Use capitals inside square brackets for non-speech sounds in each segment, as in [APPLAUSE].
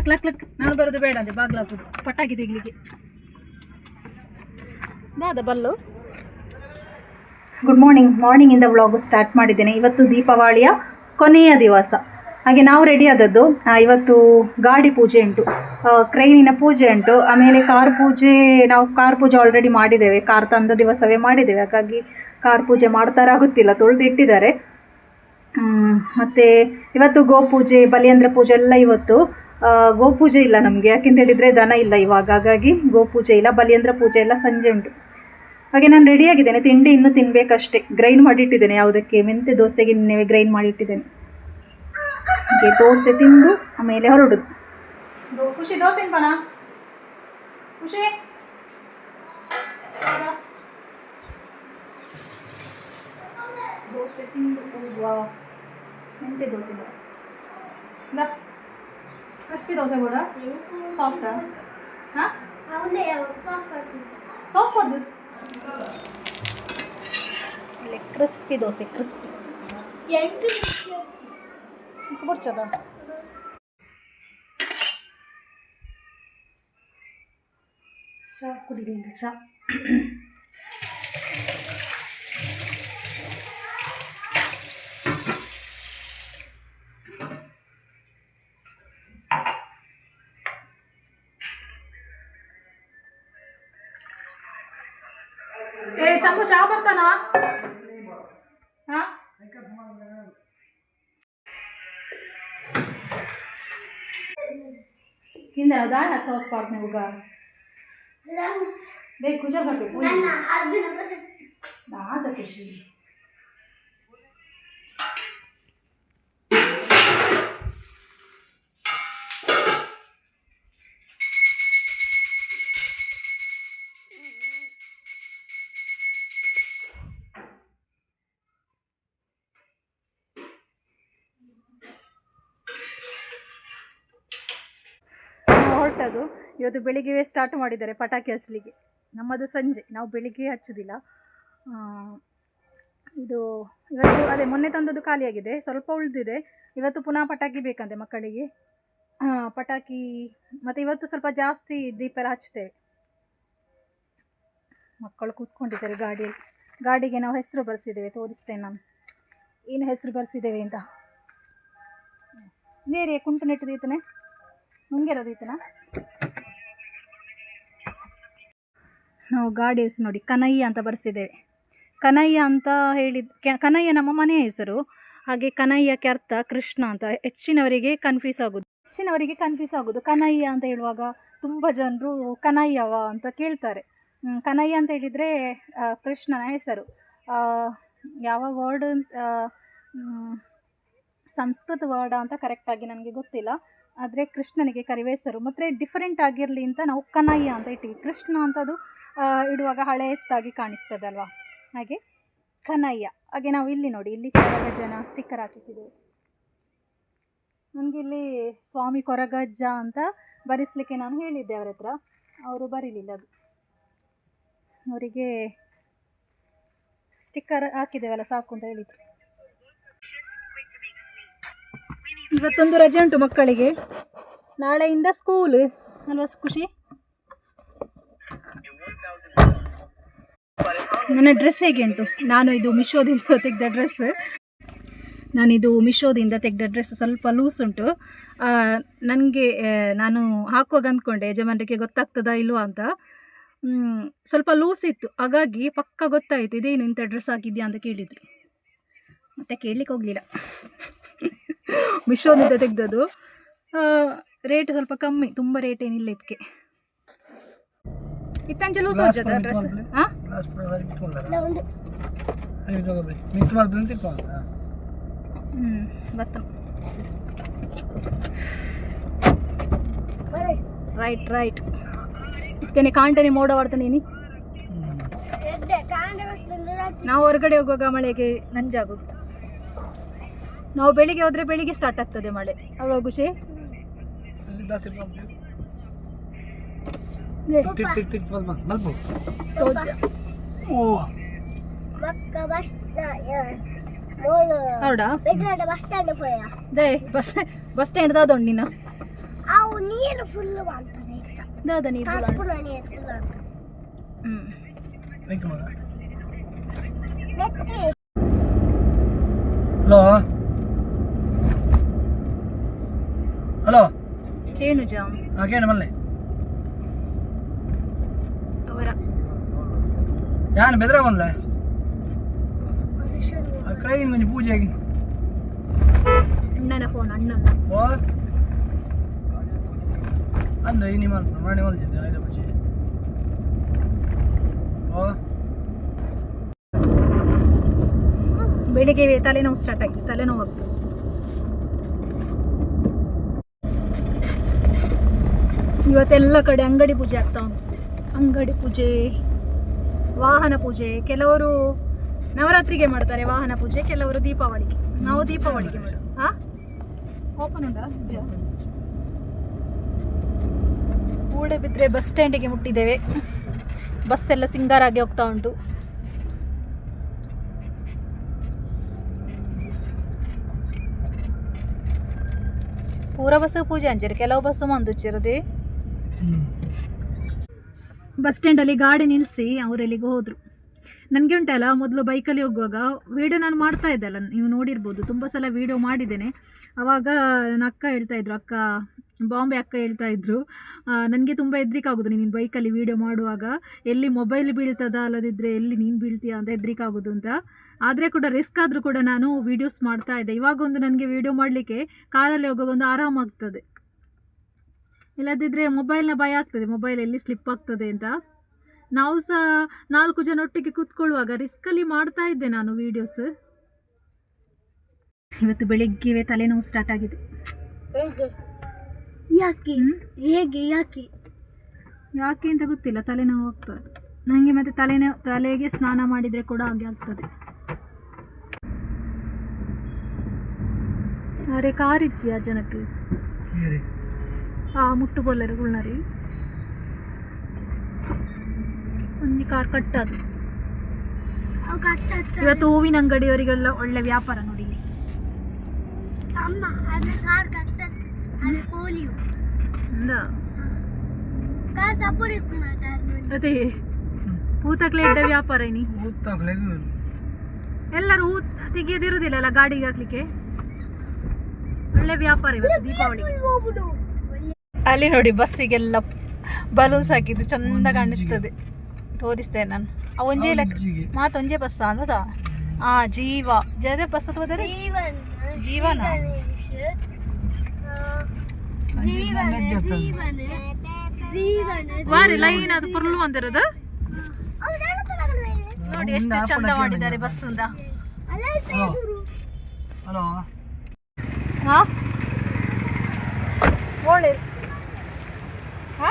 Luck luck luck. ನಾನು ಬರೋದು ಬೇಡ ಅಂದೆ. ಬಾಗ್ಲು ಹಾಕೋದು. ಪಟಾಕಿ ತೆಗಿಲಿಕ್ಕೆ. ದಾದ ಬಲ್ಲು. ಗುಡ್ ಮಾರ್ನಿಂಗ್ ಮಾರ್ನಿಂಗ್ ಇಂದ ವ್ಲಾಗು ಸ್ಟಾರ್ಟ್ ಮಾಡಿದ್ದೇನೆ. ಇವತ್ತು ದೀಪಾವಳಿಯ ಕೊನೆಯ ದಿವಸ. ಹಾಗೆ ನಾವು ರೆಡಿ ಆದದ್ದು ಇವತ್ತು ಗಾಡಿ ಪೂಜೆ ಉಂಟು. ಕ್ರೈನಿನ ಪೂಜೆ ಉಂಟು. ಆಮೇಲೆ ಕಾರ್ ಪೂಜೆ ನಾವು ಕಾರ್ ಪೂಜೆ ಆಲ್ರೆಡಿ ಮಾಡಿದ್ದೇವೆ. ಕಾರ್ ತಂದ ದಿವಸವೇ ಮಾಡಿದ್ದೇವೆ. ಹಾಗಾಗಿ ಕಾರ್ ಪೂಜೆ ಮಾಡ್ತಾರಾಗುತ್ತಿಲ್ಲ ತೊಳೆದು ಇಟ್ಟಿದ್ದಾರೆ ಹ್ಮ್, ಮತ್ತೆ ಇವತ್ತು ಗೋಪೂಜೆ ಬಲಿಯಂದ್ರ ಪೂಜೆ ಎಲ್ಲ ಇವತ್ತು. ಗೋಪೂಜೆ ಇಲ್ಲ ನಮಗೆ. ಯಾಕೆಂತ ಹೇಳಿದರೆ ದನ ಇಲ್ಲ ಇವಾಗ. ಹಾಗಾಗಿ ಗೋಪೂಜೆ ಇಲ್ಲ, ಬಲಿಯಂದ್ರ ಪೂಜೆ ಎಲ್ಲ ಸಂಜೆ ಉಂಟು. ಹಾಗೆ ನಾನು ರೆಡಿಯಾಗಿದ್ದೇನೆ ತಿಂಡಿ ಇನ್ನೂ ತಿನ್ನಬೇಕಷ್ಟೇ ಗ್ರೈಂಡ್ ಮಾಡಿಟ್ಟಿದ್ದೇನೆ ಯಾವುದಕ್ಕೆ? ಮೆಂತೆ ದೋಸೆಗೆ ನಿನ್ನೆ ಗ್ರೈಂಡ್ ಮಾಡಿಟ್ಟಿದ್ದೇನೆ. ಹಾಗೆ ದೋಸೆ ತಿಂದು ಆಮೇಲೆ ಹೊರಡುದು. ಖುಷಿ, ದೋಸೆ ಖುಷಿ? ದೋಸೆ ತಿಂದು ಮೆಂತೆ ದೋಸೆ ಕೂಡ ಕ್ರಿಸ್ಪಿ ದೋಸೆ ಕೂಡ ಸಾಫ್ಟಾ ಹಾಂ ಸಾಸ್ ಮಾಡ್ದು ಇಲ್ಲಿ ಕ್ರಿಸ್ಪಿ ದೋಸೆ ಕ್ರಿಸ್ಪಿ ಬರ್ಚದ ಚಾ ಹಿಂದೆ ದಾಣ ಸಾಸ್ ಸ್ಪಾಟ್ ನೀವು ಬೇಕು ಕುಜರ್ ಬರ್ಬೇಕು ಆದ ಖುಷಿ. ಇವತ್ತು ಬೆಳಿಗ್ಗೆ ಸ್ಟಾರ್ಟ್ ಮಾಡಿದ್ದಾರೆ ಪಟಾಕಿ ಹಚ್ಚಲಿಕ್ಕೆ. ನಮ್ಮದು ಸಂಜೆ, ನಾವು ಬೆಳಿಗ್ಗೆ ಹಚ್ಚೋದಿಲ್ಲ. ಇದು, ಇವತ್ತು ಅದೇ ಮೊನ್ನೆ ತಂದದ್ದು ಖಾಲಿಯಾಗಿದೆ ಸ್ವಲ್ಪ ಉಳಿದಿದೆ. ಇವತ್ತು ಪುನಃ ಪಟಾಕಿ ಬೇಕಂತೆ ಮಕ್ಕಳಿಗೆ. ಪಟಾಕಿ, ಮತ್ತು ಇವತ್ತು ಸ್ವಲ್ಪ ಜಾಸ್ತಿ ದೀಪ ಎಲ್ಲ ಹಚ್ತೇವೆ ಮಕ್ಕಳು ಕೂತ್ಕೊಂಡಿದ್ದಾರೆ ಗಾಡಿಯಲ್ಲಿ. ಗಾಡಿಗೆ ನಾವು ಹೆಸರು ಬರೆಸಿದ್ದೇವೆ, ತೋರಿಸ್ತೇನೆ ನಾನು. ಏನು ಹೆಸರು ಬರೆಸಿದ್ದೇವೆ ಅಂತ. ಬೇರೆ ಕುಂಟು ನೆಟ್ಟು ದೀತನೆ ಮುಂಗೆರದೈತನ ಗಾಡಿ ಹೆಸರು ನೋಡಿ ಕನಯ್ಯ ಅಂತ ಬರೆಸಿದ್ದೇವೆ. ಕನಯ್ಯ ಅಂತ ಹೇಳಿದ ಕನಯ್ಯ ನಮ್ಮ ಮನೆಯ ಹೆಸರು. ಹಾಗೆ ಕನಯ್ಯಕ್ಕೆ ಅರ್ಥ ಕೃಷ್ಣ ಅಂತ ಹೆಚ್ಚಿನವರಿಗೆ ಕನ್ಫ್ಯೂಸ್ ಆಗೋದು. ಹೆಚ್ಚಿನವರಿಗೆ ಕನ್ಫ್ಯೂಸ್ ಆಗೋದು. ಕನಯ್ಯ ಅಂತ ಹೇಳುವಾಗ ತುಂಬ ಜನರು ಕನಯ್ಯವ ಅಂತ ಕೇಳ್ತಾರೆ. ಕನಯ್ಯ ಅಂತ ಹೇಳಿದರೆ ಕೃಷ್ಣನ ಹೆಸರು. ಯಾವ ವರ್ಡ್ ಸಂಸ್ಕೃತ ವರ್ಡ್ ಅಂತ ಕರೆಕ್ಟಾಗಿ ನನಗೆ ಗೊತ್ತಿಲ್ಲ. ಆದರೆ ಕೃಷ್ಣನಿಗೆ ಕರಿವೆ ಹೆಸರು. ಮತ್ತು ಡಿಫರೆಂಟ್ ಆಗಿರಲಿ ಅಂತ ನಾವು ಕನಯ್ಯ ಅಂತ ಇಟ್ಟಿವಿ. ಕೃಷ್ಣ ಅಂತದು ಇಡುವಾಗ ಹಳೆ ಎತ್ತಾಗಿ ಕಾಣಿಸ್ತದಲ್ವಾ? ಹಾಗೆ? ಕನಯ್ಯ. ಹಾಗೆ ನಾವು ಇಲ್ಲಿ ನೋಡಿ, ಇಲ್ಲಿ ಕೊರಗಜ್ಜನ ಸ್ಟಿಕ್ಕರ್ ಹಾಕಿಸಿದ್ದೇವೆ ನನಗೆ ಇಲ್ಲಿ ಸ್ವಾಮಿ ಕೊರಗಜ್ಜ ಅಂತ ಬರೆಸಲಿಕ್ಕೆ ನಾನು ಹೇಳಿದ್ದೆ ಅವರ ಹತ್ರ. ಅವರು ಬರೀಲಿಲ್ಲ ಅದು. ಅವರಿಗೆ ಸ್ಟಿಕ್ಕರ್ ಹಾಕಿದ್ದೇವಲ್ಲ, ಸಾಕು ಅಂತ ಹೇಳಿದ್ರು. ಇವತ್ತೊಂದು ರಜೆ ಉಂಟು ಮಕ್ಕಳಿಗೆ. ನಾಳೆಯಿಂದ ಸ್ಕೂಲ್ ಅಲ್ವಾ ಖುಷಿ? ನನ್ನ ಡ್ರೆಸ್ ಹೇಗೆ ಉಂಟು? ನಾನು ಇದು ಮಿಶೋದಿಂದ ತೆಗೆದ ಡ್ರೆಸ್ ನಾನಿದು ಮಿಶೋದಿಂದ ತೆಗೆದ ಡ್ರೆಸ್ ಸ್ವಲ್ಪ ಲೂಸ್ ಉಂಟು. ನನಗೆ ನಾನು ಹಾಕುವಾಗ ಅಂದ್ಕೊಂಡೆ, ಯಜಮಾನರಿಗೆ ಗೊತ್ತಾಗ್ತದಾ ಇಲ್ವಾ ಅಂತ. ಸ್ವಲ್ಪ ಲೂಸ್ ಇತ್ತು. ಹಾಗಾಗಿ ಪಕ್ಕ ಗೊತ್ತಾಯಿತು, ಇದೇನು ಇಂಥ ಡ್ರೆಸ್ ಹಾಕಿದ್ಯಾ ಅಂತ ಕೇಳಿದರು. ಮತ್ತೆ ಕೇಳಲಿಕ್ಕೆ ಹೋಗಲಿಲ್ಲ. [LAUGHS] ಮಿಶೋದಿಂದ ತೆಗೆದದ್ದು. ರೇಟ್ ಸ್ವಲ್ಪ ಕಮ್ಮಿ, ತುಂಬ ರೇಟ್ ಏನಿಲ್ಲ ಇದಕ್ಕೆ ಇತ್ತಂಚ ಲೂಸ್ ಹೋಗ್ತದ ಡ್ರೆಸ್ ಹಾಂ. ಹ್ಞೂ ಬತ್ತ ರೈಟ್ ರೈಟ್ ಇತ್ತೇನೆ ಕಾಂಟನೆ ಮೋಡ ಮಾಡ್ತಾನೆ ನೀ ನಾವು ಹೊರಗಡೆ ಹೋಗುವಾಗ ಮಳೆಗೆ ನಂಜಾಗೋದು. ನಾವು ಬೆಳಿಗ್ಗೆ ಹೋದ್ರೆ ಬೆಳಿಗ್ಗೆ ಸ್ಟಾರ್ಟ್ ಆಗ್ತದೆ ಮಳೆ. ಅಲ್ವಾ ಖುಷಿ ಹೌದಾ ದೇ ಬಸ್ ಬಸ್ ಸ್ಟ್ಯಾಂಡ್ ನೀರು ಫುಲ್ ಮಾಡ್ತಾರೆ ಈಗ ದಾದ ನೀರು ನೀರು ಫುಲ್ ಮಗ ನೆಟ್ಟಿ ಹಲೋ ಹಲೋ ಕೇಳು ಜಾಮ್ ಹಾಗೇನು ಮಲ್ಲೆ ಅವರ ಯಾನು ಬೆದ್ರ ಬಂದ್ಲೆ? ಮನುಷ್ಯರು ಕ್ರೈನ್ ಮಂಜಿ ಪೂಜೆಗೆ ಅಣ್ಣನ ಫೋನ್ ಅಣ್ಣನ. ಓ. ಅಂದ ಈ ನಿಮ್ಮ ಮಾಡಿ ಮಲ್ಜಿದ್ದೆ ಐದ ಪೂಜೆ ಓ. ಬೆಳಿಗ್ಗೆ ತಲೆನೋವು ಸ್ಟಾರ್ಟ್ ಆಗಿ ತಲೆನೋವು ಆಗ್ತದೆ ಇವತ್ತೆಲ್ಲ ಕಡೆ ಅಂಗಡಿ ಪೂಜೆ ಆಗ್ತಾ ಉಂಟು. ಅಂಗಡಿ ಪೂಜೆ. ವಾಹನ ಪೂಜೆ ಕೆಲವರು ನವರಾತ್ರಿಗೆ ಮಾಡ್ತಾರೆ ವಾಹನ ಪೂಜೆ ಕೆಲವರು ದೀಪಾವಳಿಗೆ. ನಾವು ದೀಪಾವಳಿಗೆ ಮಾಡು ಹಾ ಓಪನ್ ಉಂಟಾ? ಮೂಡಬಿದ್ರೆ ಬಸ್ ಸ್ಟ್ಯಾಂಡಿಗೆ ಮುಟ್ಟಿದ್ದೇವೆ. ಬಸ್ ಎಲ್ಲ ಸಿಂಗಾರಾಗಿ ಹೋಗ್ತಾ ಉಂಟು. ಪೂರ ಬಸ್ ಪೂಜೆ ಅಂಜರಿ ಕೆಲವು ಬಸ್ಸು ಮಂದುಚ್ಚಿರದೆ ಬಸ್ ಸ್ಟ್ಯಾಂಡಲ್ಲಿ ಗಾಡಿ ನಿಲ್ಲಿಸಿ ಅವರೆಲ್ಲಿಗೆ ಹೋದರು. ನನಗೆ ಉಂಟಲ್ಲ, ಮೊದಲು ಬೈಕಲ್ಲಿ ಹೋಗುವಾಗ ವೀಡಿಯೋ ನಾನು ಮಾಡ್ತಾ ಇದ್ದಲ್ಲ, ನೀವು ನೋಡಿರ್ಬೋದು, ತುಂಬ ಸಲ ವೀಡಿಯೋ ಮಾಡಿದ್ದೇನೆ. ಆವಾಗ ನನ್ನ ಅಕ್ಕ ಹೇಳ್ತಾ ಇದ್ರು, ಅಕ್ಕ, ಬಾಂಬೆ ಅಕ್ಕ ಹೇಳ್ತಾ ಇದ್ರು ನನಗೆ ತುಂಬ ಹೆದ್ರಿಕೆ ಆಗೋದು ನೀನು ಬೈಕಲ್ಲಿ ವೀಡಿಯೋ ಮಾಡುವಾಗ, ಎಲ್ಲಿ ಮೊಬೈಲ್ ಬೀಳ್ತದ ಅಲ್ಲದಿದ್ದರೆ ಎಲ್ಲಿ ನೀನು ಬೀಳ್ತೀಯ ಅಂತ ಹೆದ್ರಿಕೆ ಆಗೋದು ಅಂತ. ಆದರೆ ಕೂಡ ರಿಸ್ಕ್ ಆದರೂ ಕೂಡ ನಾನು ವೀಡಿಯೋಸ್ ಮಾಡ್ತಾ ಇದ್ದೆ. ಇವಾಗ ಒಂದು ನನಗೆ ವೀಡಿಯೋ ಮಾಡಲಿಕ್ಕೆ ಕಾರಲ್ಲಿ ಹೋಗುವಾಗ ಒಂದು ಆರಾಮಾಗ್ತದೆ. ಇಲ್ಲದಿದ್ದರೆ ಮೊಬೈಲ್ನ ಭಯ ಆಗ್ತದೆ. ಮೊಬೈಲ್ ಎಲ್ಲಿ ಸ್ಲಿಪ್ ಆಗ್ತದೆ ಅಂತ. ನಾವು ಸಹ ನಾಲ್ಕು ಜನ ಒಟ್ಟಿಗೆ ಕೂತ್ಕೊಳ್ಳುವಾಗ ರಿಸ್ಕಲ್ಲಿ ಮಾಡ್ತಾ ಇದ್ದೆ ನಾನು ವೀಡಿಯೋಸ್ ಇವತ್ತು ಬೆಳಿಗ್ಗೆ ತಲೆನೋವು ಸ್ಟಾರ್ಟ್ ಆಗಿದೆ. ಯಾಕೆ? ಹೇಗೆ? ಯಾಕೆ? ಯಾಕೆ ಅಂತ ಗೊತ್ತಿಲ್ಲ. ತಲೆನೋವು ಆಗ್ತದೆ ನನಗೆ ಮತ್ತೆ ತಲೆನೋವು ತಲೆಗೆ ಸ್ನಾನ ಮಾಡಿದರೆ ಕೂಡ ಹಾಗೆ ಆಗ್ತದೆ. ಅರೆ ಕಾರಿಜ್ಜಿ ಆ ಜನಕ್ಕೆ ಆ ಮುಟ್ಟು ಬೊಲ್ಲರು ಗುಳ್ನರಿ ಒಂದು ಕಾರ್ ಕಟ್ಟದು. ಇವತ್ತು ಹೂವಿನ ಅಂಗಡಿಯವರಿಗೆಲ್ಲ ಒಳ್ಳೆ ವ್ಯಾಪಾರ ನೋಡಿ. ಅಮ್ಮ ಅದು ಕಾರ್ ಕಟ್ಟ ಅದು ಪೋಲಿಯೋ. ಅಂದ? ಕಾರ್ ಸಪೋರಿ ಮಾತಾಡ್ದು ಅದೇ. ಹೂತಕ್ಲೆ ಇದ್ದ ವ್ಯಾಪಾರ ಎಲ್ಲರೂ ಹೂ ತೆಗಿಯೋದಿರುದಿಲ್ಲ ಅಲ್ಲ ಗಾಡಿಗೆ ಹಾಕ್ಲಿಕ್ಕೆ? ಒಳ್ಳೆ ವ್ಯಾಪಾರ ಇವತ್ತು ದೀಪಾವಳಿ ಅಲ್ಲಿ ನೋಡಿ ಬಸ್ಸಿಗೆಲ್ಲ ಬಲೂನ್ಸ್ ಹಾಕಿದ್ದು ಚಂದ ಕಾಣಿಸ್ತದೆ. ತೋರಿಸ್ತೇನೆ ನಾನು. ಆ ಒಂಜೇ ಲೆಕ್ಕ ಅಜ್ಜಿಗೆ. ಮಾತು ಒಂಜೇ ಬಸ್ ಅಂದದ? ಆ ಜೀವ. ಜಯದೇ ಬಸ್ ಅಥವಾ ಜೀವನ. ಬಾರಿ ಜೀವನ ಜೀವನ. ಜೀವನ. ವಾರಿ ಲೈನ್ ಅದು ಪುರ್ಲು ಅಂದಿರೋದು ನೋಡಿ ಎಷ್ಟು ಚಂದ ಮಾಡಿದ್ದಾರೆ ಬಸ್ ಅಂತ ಹಲೋ. ಹಲೋ. ಹಾ? ಒಳ್ಳೆ ಹಾ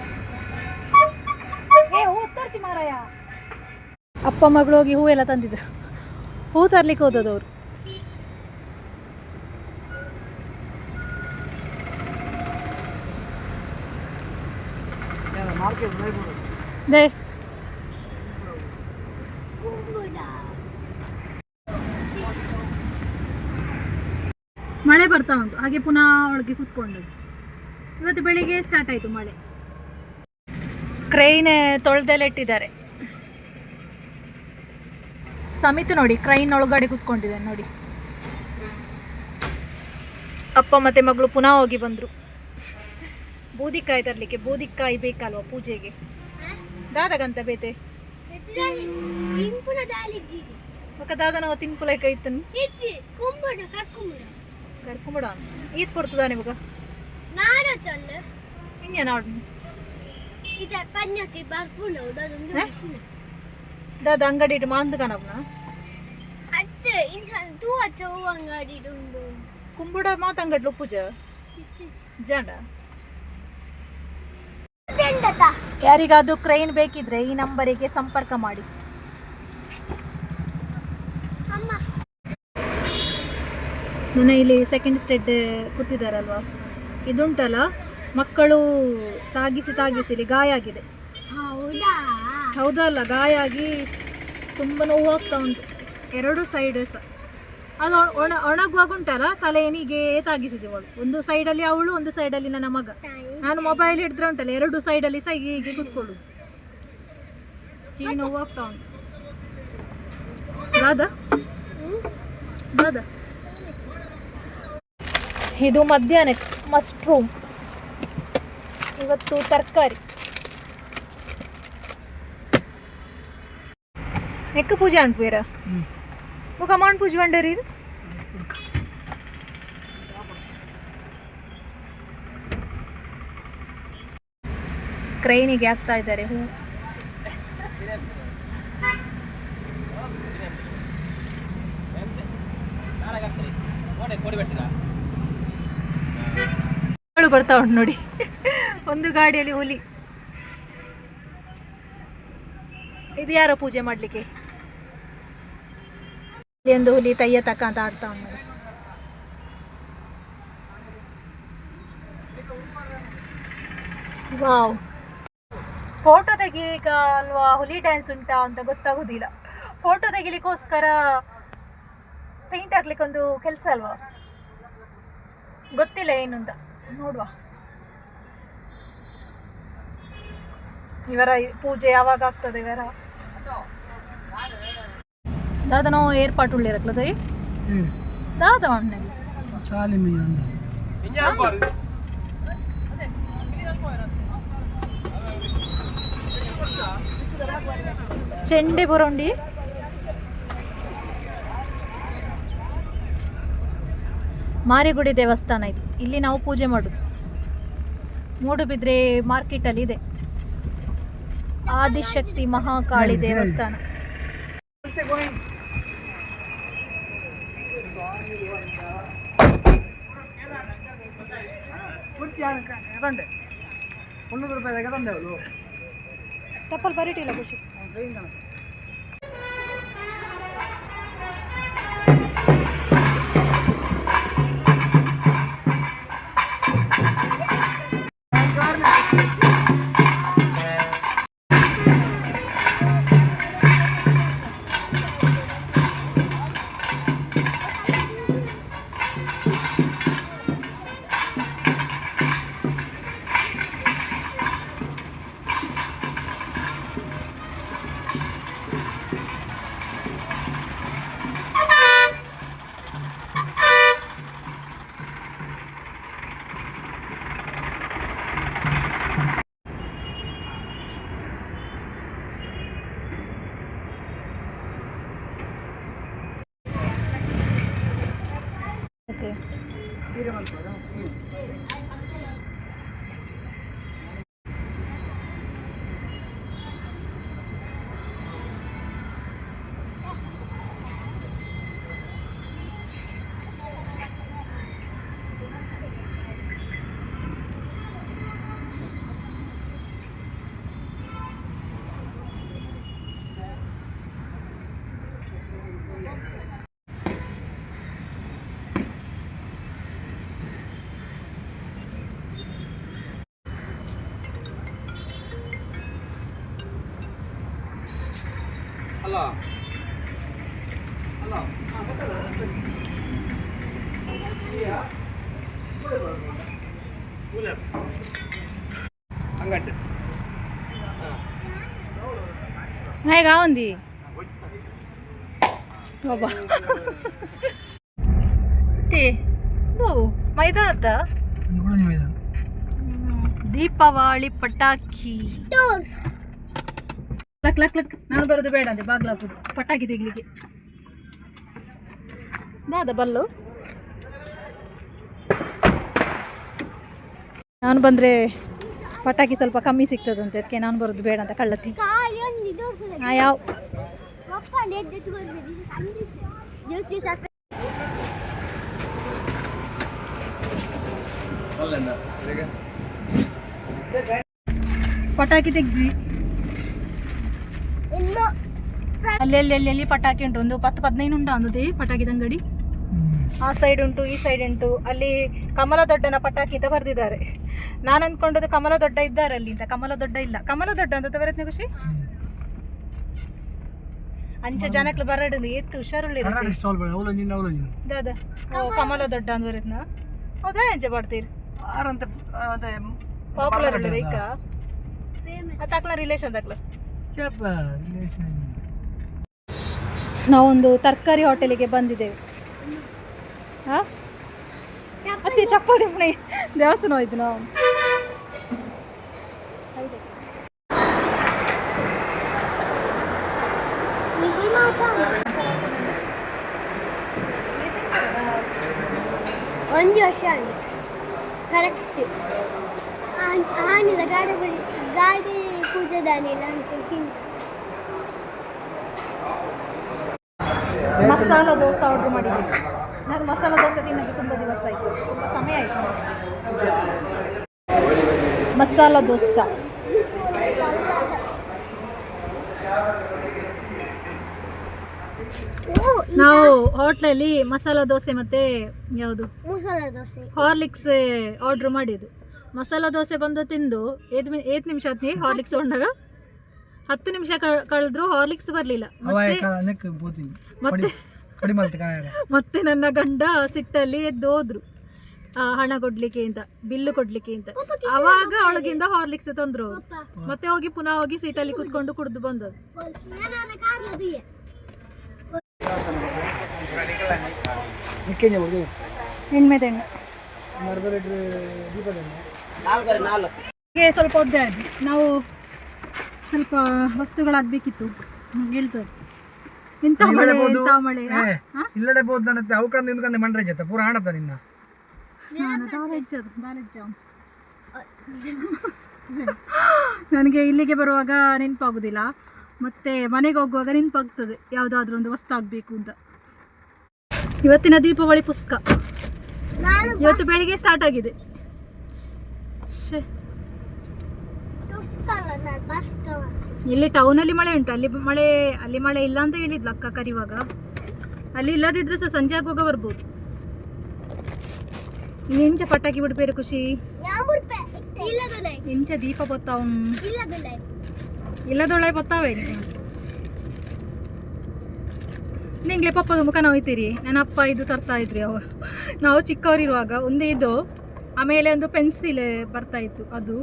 ಅಪ್ಪ ಮಗಳು ಹೋಗಿ ಹೂ ಎಲ್ಲ ತಂದಿದ್ರು. ಹೂ ತರ್ಲಿಕ್ಕೆ ಹೋದದ್ದು ಅವರು. ದೇ. ಮಳೆ ಬರ್ತಾ ಉಂಟು. ಹಾಗೆ ಪುನಃ ಒಳಗೆ ಕೂತ್ಕೊಂಡದ್ದು. ಇವತ್ತು ಬೆಳಿಗ್ಗೆ ಸ್ಟಾರ್ಟ್ ಆಯ್ತು ಮಳೆ. ಕ್ರೈನ್ ತೊಳೆದೆಲ್ಲ ಇಟ್ಟಿದ್ದಾರೆ ಸಮಿತು ನೋಡಿ ಕ್ರೈನ್ ಒಳಗಡೆ ಕೂತ್ಕೊಂಡಿದ್ದಾರೆ ನೋಡಿ ಅಪ್ಪ ಮತ್ತೆ ಮಗಳು ಪುನಃ ಹೋಗಿ ಬಂದರು ಬೂದಿಕಾಯಿ ತರಲಿಕ್ಕೆ ಬೂದಿಕಾಯಿ ಬೇಕಲ್ವಾ ಪೂಜೆಗೆ ದಾದಗಂತ ಬೇತೆ ಇಂಪುನ ದಾಲಿದ್ದೀರಿ ఒక దాదా తిన్పులైక ఇతను ಇಜ್ಜಿ ಕುಂಬಡ ಕರ್ಕೊಂಬಿಡ ಕರ್ಕೊಂಬಿಡ ಈತ್ ಕೊಡ್ತದ ನಿಮಗ ನಾಡತ್ತಲ್ಲ ಹಿಂಗೆ ದಾದ ಅಂಗಡಿ ಇಟ್ಟು ಮಾಂದು ಕಣಪ್ನ ಕುಂಬುಡ ಇನ್ಸನ್ ತೂ ಹಚ್ಚ ಹೂ ಅಂಗಡಿ ಉಂಡು ಕುಂಬುಡ ಮಾತಂಗಡ್ಲು ಪೂಜ ಜಾಂಡ? ಯಾರಿಗಾದ್ರೂ ಕ್ರೈನ್ ಬೇಕಿದ್ರೆ ಈ ನಂಬರಿಗೆ ಸಂಪರ್ಕ ಮಾಡಿ. ಅಮ್ಮ. ನನ್ನ ಇಲ್ಲಿ ಸೆಕೆಂಡ್ ಸ್ಟೆಡ್ ಕೂತಿದ್ದಾರಲ್ವಾ ಇದುಂಟಲ್ಲ? ಮಕ್ಕಳು ತಾಗಿಸಿ ತಾಗಿಸಿ ಇಲ್ಲಿ ಗಾಯ ಆಗಿದೆ ಹೌದಾ ಹೌದಲ್ಲ ಗಾಯ ಆಗಿ ತುಂಬ ನೋವಾಗ್ತಾ ಉಂಟು. ಎರಡು ಸೈಡ್ ಸಹ ಅದು ಒಣ- ಒಣ ಒಣಗುವಾಗ ಉಂಟಲ್ಲ ತಲೆನಿಗೆ ತಾಗಿಸಿದಿವಳು ಒಂದು ಸೈಡಲ್ಲಿ ಅವಳು ಒಂದು ಸೈಡಲ್ಲಿ ನನ್ನ ಮಗ. ನಾನು ಮೊಬೈಲ್ ಹಿಡಿದ್ರೆ ಉಂಟಲ್ಲ ಎರಡು ಸೈಡಲ್ಲಿ ಸಹ ಹೀಗೆ ಕೂತ್ಕೊಳ್ಳು ಕಿವಿ ನೋವಾಗ್ತಾ ಉಂಟು. ದಾದ? ದಾದ? ಇದು ಮಧ್ಯಾಹ್ನ ಮಸ್ಟ್ರೂಮ್ ಇವತ್ತು ತರಕಾರಿ ಎಕ್ಕ ಪೂಜೆ ಅನ್ಪೀರ ಹ್ಞೂ ఒక ಮಾನ್ ಪೂಜೆ ಬಂಡರಿ ಕ್ರೈನಿಗೆ ಹಾಕ್ತಾ ಇದ್ದಾರೆ ಹೂ ಹುಳು ಬರ್ತಾ ಉಂಟು ನೋಡಿ. ಒಂದು ಗಾಡಿಯಲ್ಲಿ ಹುಲಿ. ಇದು ಯಾರೋ ಪೂಜೆ ಮಾಡ್ಲಿಕ್ಕೆ? ಒಂದು ಹುಲಿ ತಯ್ಯ ತಕ್ಕ ಅಂತ ಆಡ್ತಾ ಉಂಟು. ವಾವ್. ಫೋಟೋ ತೆಗಿಲಿಕ್ಕ ಅಲ್ವಾ ಹುಲಿ ಡ್ಯಾನ್ಸ್ ಉಂಟಾ ಅಂತ ಗೊತ್ತಾಗೋದಿಲ್ಲ. ಫೋಟೋ ತೆಗಿಲಿಕ್ಕೋಸ್ಕರ ಪೇಂಟ್ ಹಾಕ್ಲಿಕ್ಕೆ ಒಂದು ಕೆಲಸ ಅಲ್ವಾ? ಗೊತ್ತಿಲ್ಲ ಏನು ಅಂತ ನೋಡುವ. ಇವರ ಈ ಪೂಜೆ ಯಾವಾಗ ಆಗ್ತದೆ ಇವರ? ದಾದ ನಾವು ಏರ್ಪಾಟು ಉಳ್ಳಿರಕ್ಲದ ಏನು ದಾದ ಅಣ್ಣಲ್ಲಿ ಚಾಲಿ ಮೀನು ಅಂದ ಚೆಂಡೆ ಬರೋಂಡಿ. ಮಾರಿಗುಡಿ ದೇವಸ್ಥಾನ ಇದು. ಇಲ್ಲಿ ನಾವು ಪೂಜೆ ಮಾಡೋದು. ಮೂಡುಬಿದ್ರೆ ಮಾರ್ಕೆಟಲ್ಲಿ ಇದೆ. ಆದಿಶಕ್ತಿ ಮಹಾಕಾಳಿ ದೇವಸ್ಥಾನ. ಚಪ್ಪಲ್ ಬರಿಟಿಲ್ಲ ಖುಷಿ 내려간 거야. 응. ಅಲ್ಲ ಅಲ್ಲ ಹಂಗಂಟೆ ಹೇಗ ఉంది బాబా తే బాబు మైదాన దీపావళి పటాకి స్టోర్ ಲಕ್ ಲಕ್ ಲಕ್. ನಾನು ಬರೋದು ಬೇಡ ಅಂದೆ ಬಾಗ್ಲ ಹಾಕುದು ಪಟಾಕಿ ತೆಗ್ಲಿಕ್ಕೆ. ಬಾದ ಬಲ್ಲು. ನಾನು ಬಂದ್ರೆ ಪಟಾಕಿ ಸ್ವಲ್ಪ ಕಮ್ಮಿ ಸಿಗ್ತದಂತೆ, ಅದಕ್ಕೆ ನಾನು ಬರೋದು ಬೇಡ ಅಂತ ಕಳ್ಳತ್ತಿ ಯಾವ? ಪಟಾಕಿ ನೆದ್ದು ಇನ್ನು ಅಲ್ಲಿ ಅಲ್ಲಿ ಅಲ್ಲಿ ಅಲ್ಲಿ ಪಟಾಕಿ ಉಂಟು. ಒಂದು ಪತ್ತು ಪದ್ನೈದು ಉಂಟು ಅಂದದೆ ಪಟಾಕಿದ ಅಂಗಡಿ ಆ ಸೈಡ್ ಉಂಟು ಈ ಸೈಡ್ ಉಂಟು. ಅಲ್ಲಿ ಕಮಲ ದೊಡ್ಡನ ಪಟಾಕಿ ಅಂತ ಬರೆದಿದ್ದಾರೆ. ನಾನು ಅನ್ಕೊಂಡದ್ದು ಕಮಲ ದೊಡ್ಡ ಇದ್ದಾರೆ ಅಲ್ಲಿ. ಅಂತ ಕಮಲ ದೊಡ್ಡ ಇಲ್ಲ. ಕಮಲ ದೊಡ್ಡ ಅಂತ ಬರತ್ನ ಖುಷಿ ಅಂಚೆ ಜನಕ್ಕೆ ಬರಡು ಎತ್ತು ಹುಷಾರುಳ್ಳಿ ದಾದ ಕಮಲ ದೊಡ್ಡ ಅಂತ ಬರತ್ನ? ಹೌದಾ ಅಂಚೆ ಬರ್ತೀರಿ ಪಾಪ್ಯುಲರ್ ಅಲ್ಲ ಈಗ? ಅತ್ತಾಕ್ಲ ರಿಲೇಷನ್ ತಕ್ಲ. ನಾವೊಂದು ತರಕಾರಿ ಹೋಟೆಲಿಗೆ ಬಂದಿದ್ದೇವೆ ಹಾ ಅತ್ತೆ ಚಪ್ಪಲಿ ಪುಣೆ ದೇವಸ್ಥಾನ ಹೋಯ್ತು ನಾವು ಒಂದು ವರ್ಷ ಆಗಿದೆ ಕರೆಕ್ಟ್ ಆನಿಲ್ಲ ಗಾಡಿ ಗಾಡಿ ಪೂಜೆ ದಾನಿಲ್ಲ ಮಸಾಲ ದೋಸೆ ಆರ್ಡರ್ ಮಾಡಿದ್ದೆ ನಾನು ಮಸಾಲ ದೋಸೆ ತಿನ್ನೋದು ತುಂಬ ದಿವಸ ಆಯಿತು. ತುಂಬ ಸಮಯ ಆಯಿತು ಮಸಾಲ ದೋಸೆ. ನಾವು ಹೋಟ್ಲಲ್ಲಿ ಮಸಾಲ ದೋಸೆ ಮತ್ತೆ ಯಾವುದು? ಹಾರ್ಲಿಕ್ಸ್ ಆರ್ಡರ್ ಮಾಡಿದ್ದು. ಮಸಾಲ ದೋಸೆ ಬಂದು ತಿಂದು ಏತ್ ಮಿ ಏತ್ ನಿಮಿಷ ಆತ್ನಿ ಹಾರ್ಲಿಕ್ಸ್ ತಗೊಂಡಾಗ? ಹತ್ತು ನಿಮಿಷ ಕಳೆದ್ರು ಹಾರ್ಲಿಕ್ಸ್ ಬರಲಿಲ್ಲ. ಮತ್ತೆ ಮತ್ತೆ ಕಡಿಮೆ ನನ್ನ ಗಂಡ ಸಿಟ್ಟಲ್ಲಿ ಎದ್ದು ಹೋದ್ರು ಆ, ಹಣ ಕೊಡ್ಲಿಕ್ಕೆ ಅಂತ ಬಿಲ್ಲು ಕೊಡ್ಲಿಕ್ಕೆ ಅಂತ. ಅವಾಗ ಅವಳಗಿಂದ ಹಾರ್ಲಿಕ್ಸ್ ತಂದ್ರು ಅವ್ರು. ಮತ್ತೆ ಹೋಗಿ ಪುನಃ ಹೋಗಿ ಸೀಟಲ್ಲಿ ಕುತ್ಕೊಂಡು ಕುಡ್ದು ಬಂದದ್ದು. ನಿಕ್ಕೇನೆ ಹುಡುಗ ಎಣ್ಣೆ ತೆಣ್ಣೆ ದೀಪದಲ್ಲಿ ಹಾಗೆ ಸ್ವಲ್ಪ ಒದ್ದೆ ಆದ್ವಿ. ನಾವು ಸ್ವಲ್ಪ ವಸ್ತುಗಳಾಗ್ಬೇಕಿತ್ತು. ಹೇಳ್ತದೆ ಎಂತ ಮಳೆ ಮಳೆ ಆ? ಆ? ಇಲ್ಲಡೆ ಬೋದು ಅನ್ನತ್ತೆ ಅವಕಂದು ನಿನ್ಕಂದೆ ಮಂಡ್ರೆ ಜೊತೆ. ಪೂರ ನಿನ್ನ. ನನಗೆ ಇಲ್ಲಿಗೆ ಬರುವಾಗ ನೆನಪಾಗುದಿಲ್ಲ. ಮತ್ತೆ ಮನೆಗೆ ಹೋಗುವಾಗ ನೆನಪಾಗ್ತದೆ. ಯಾವುದಾದ್ರೂ ಒಂದು ವಸ್ತು ಆಗ್ಬೇಕು ಅಂತ. ಇವತ್ತಿನ ದೀಪಾವಳಿ ಪುಸ್ತಕ ನಾನು ಇವತ್ತು ಬೆಳಿಗ್ಗೆ ಸ್ಟಾರ್ಟ್ ಆಗಿದೆ. ಶ್ಶೆ. ಇಲ್ಲಿ ಟೌನಲ್ಲಿ ಮಳೆ ಉಂಟು. ಅಲ್ಲಿ ಮಳೆ ಅಲ್ಲಿ ಮಳೆ ಇಲ್ಲ ಅಂತ ಹೇಳಿದ್ಲು ಅಕ್ಕ ಕರಿವಾಗ. ಅಲ್ಲಿ ಇಲ್ಲದಿದ್ರೆ ಸಹ ಸಂಜೆ ಆಗುವಾಗ ಬರ್ಬೋದು. ಇಂಚೆ ಪಟಾಕಿ ಬಿಡ್ಬೇರೆ ಖುಷಿ. ಇಂಚ ದೀಪ ಬತ್ತಾವ್. ಇಲ್ಲದೊಳೆ ಬತ್ತಾವೆ. ನಿಂಗ್ಲೆ ಪಪ್ಪದ ಮುಖ ನೋಯ್ತೀರಿ. ನನ್ನ ಅಪ್ಪ ಇದು ತರ್ತಾ ಇದ್ರಿ ಅವ ನಾವು ಚಿಕ್ಕವರಿರುವಾಗ, ಒಂದೇ ಇದು. ಆಮೇಲೆ ಒಂದು ಪೆನ್ಸಿಲ್ ಬರ್ತಾ ಇತ್ತು ಅದು.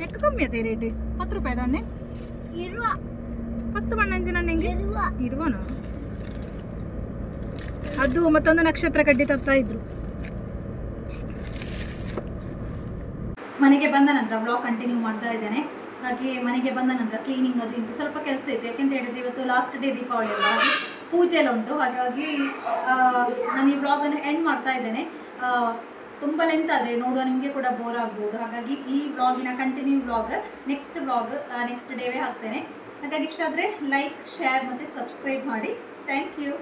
ಯಾಕೆ ಕಮ್ಮಿ ಆಯ್ತು ರೇಟ್ ಹತ್ತು ರೂಪಾಯಿ ಹತ್ತು ಇರುವ. ಇರುವನ? ಅದು ಮತ್ತೊಂದು ನಕ್ಷತ್ರ ಕಡ್ಡಿ ತರ್ತಾ ಇದ್ರು. ಮನೆಗೆ ಬಂದ ನಂತರ ಬ್ಲಾಗ್ ಕಂಟಿನ್ಯೂ ಮಾಡ್ತಾ ಇದ್ದೇನೆ. ಹಾಗೆ ಮನೆಗೆ ಬಂದ ನಂತರ ಕ್ಲೀನಿಂಗ್ ಅದು ಇದು ಸ್ವಲ್ಪ ಕೆಲಸ ಇತ್ತು. ಯಾಕೆಂತ ಹೇಳಿದ್ರೆ ಇವತ್ತು ಲಾಸ್ಟ್ ಡೇ ದೀಪಾವಳಿ ಅಲ್ಲ ಹಾಗೆ ಪೂಜೆ ಎಲ್ಲ ಉಂಟು. ಹಾಗಾಗಿ ನಾನು ಈ ಬ್ಲಾಗನ್ನು ಎಂಡ್ ಮಾಡ್ತಾ ಇದ್ದೇನೆ. ತುಂಬ ಲೆಂತ್ ಆದರೆ ನೋಡುವ ನಿಮಗೆ ಕೂಡ ಬೋರ್ ಆಗ್ಬೋದು. ಹಾಗಾಗಿ ಈ ಬ್ಲಾಗಿನ continue blog next blog next ಡೇವೇ ಹಾಕ್ತೇನೆ. ಹಾಗಾಗಿ ಇಷ್ಟ ಆದರೆ ಲೈಕ್ ಶೇರ್ ಮತ್ತು ಸಬ್ಸ್ಕ್ರೈಬ್ ಮಾಡಿ. Thank you